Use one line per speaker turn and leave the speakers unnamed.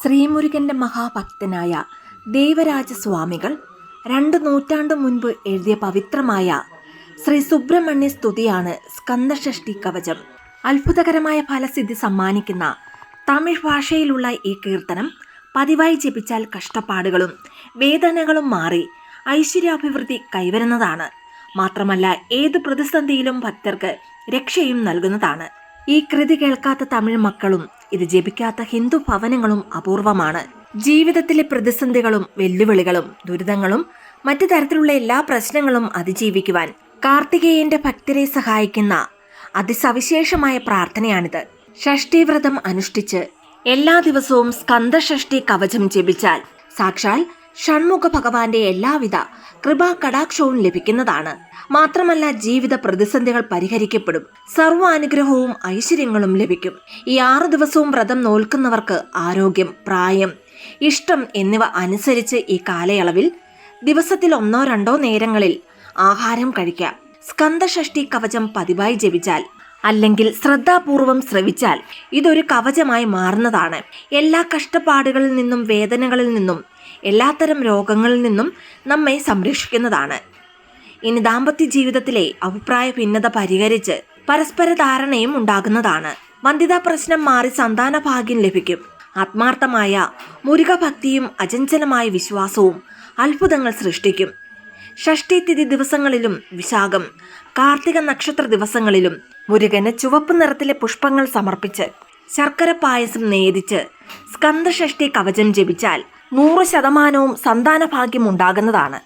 ശ്രീമുരുകന്റെ മഹാഭക്തനായ ദേവരാജ സ്വാമികൾ രണ്ട് നൂറ്റാണ്ട് മുൻപ് എഴുതിയ പവിത്രമായ ശ്രീ സുബ്രഹ്മണ്യ സ്തുതിയാണ് സ്കന്ദഷഷ്ടി കവചം. അത്ഭുതകരമായ ഫലസിദ്ധി സമ്മാനിക്കുന്ന തമിഴ് ഭാഷയിലുള്ള ഈ കീർത്തനം പതിവായി ജപിച്ചാൽ കഷ്ടപ്പാടുകളും വേദനകളും മാറി ഐശ്വര്യാഭിവൃദ്ധി കൈവരുന്നതാണ്. മാത്രമല്ല ഏത് പ്രതിസന്ധിയിലും ഭക്തർക്ക് രക്ഷയും നൽകുന്നതാണ്. ഈ കൃതി കേൾക്കാത്ത തമിഴ് മക്കളും ഇത് ജപിക്കാത്ത ഹിന്ദു ഭവനങ്ങളും അപൂർവമാണ്. ജീവിതത്തിലെ പ്രതിസന്ധികളും വെല്ലുവിളികളും ദുരിതങ്ങളും മറ്റു തരത്തിലുള്ള എല്ലാ പ്രശ്നങ്ങളും അതിജീവിക്കുവാൻ കാർത്തികേയന്റെ ഭക്തരെ സഹായിക്കുന്ന അതിസവിശേഷമായ പ്രാർത്ഥനയാണിത്. ഷഷ്ടിവ്രതം അനുഷ്ഠിച്ച് എല്ലാ ദിവസവും സ്കന്ദഷഷ്ടി കവചം ജപിച്ചാൽ സാക്ഷാൽ ഷൺമുഖ ഭഗവാന്റെ എല്ലാവിധ കൃപാ കടാക്ഷവും ലഭിക്കുന്നതാണ്. മാത്രമല്ല ജീവിത പ്രതിസന്ധികൾ പരിഹരിക്കപ്പെടും. സർവാനുഗ്രഹവും ഐശ്വര്യങ്ങളും ലഭിക്കും. ഈ ആറ് ദിവസവും വ്രതം നോൽക്കുന്നവർക്ക് ആരോഗ്യം പ്രായം ഇഷ്ടം എന്നിവ അനുസരിച്ച് ഈ കാലയളവിൽ ദിവസത്തിൽ ഒന്നോ രണ്ടോ നേരങ്ങളിൽ ആഹാരം കഴിക്കാം. സ്കന്ദഷഷ്ടി കവചം പതിവായി ജപിച്ചാൽ അല്ലെങ്കിൽ ശ്രദ്ധാപൂർവം ശ്രവിച്ചാൽ ഇതൊരു കവചമായി മാറുന്നതാണ്. എല്ലാ കഷ്ടപ്പാടുകളിൽ നിന്നും വേദനകളിൽ നിന്നും എല്ലാത്തരം രോഗങ്ങളിൽ നിന്നും നമ്മെ സംരക്ഷിക്കുന്നതാണ്. ഇനി ദാമ്പത്യ ജീവിതത്തിലെ അഭിപ്രായ ഭിന്നത പരിഹരിച്ച് പരസ്പര ധാരണയും ഉണ്ടാകുന്നതാണ്. വന്ധ്യതാ പ്രശ്നം മാറി സന്താന ഭാഗ്യം ലഭിക്കും. ആത്മാർത്ഥമായ മുരുകഭക്തിയും അചഞ്ചലമായ വിശ്വാസവും അത്ഭുതങ്ങൾ സൃഷ്ടിക്കും. ഷഷ്ടി തിഥി ദിവസങ്ങളിലും വിശാഖം കാർത്തിക നക്ഷത്ര ദിവസങ്ങളിലും മുരുകന് ചുവപ്പ് നിറത്തിലെ പുഷ്പങ്ങൾ സമർപ്പിച്ച് ശർക്കര പായസം നേദിച്ച് സ്കന്ദഷഷ്ടി കവചം ജപിച്ചാൽ നൂറ് ശതമാനവും സന്താന ഭാഗ്യം ഉണ്ടാകുന്നതാണ്.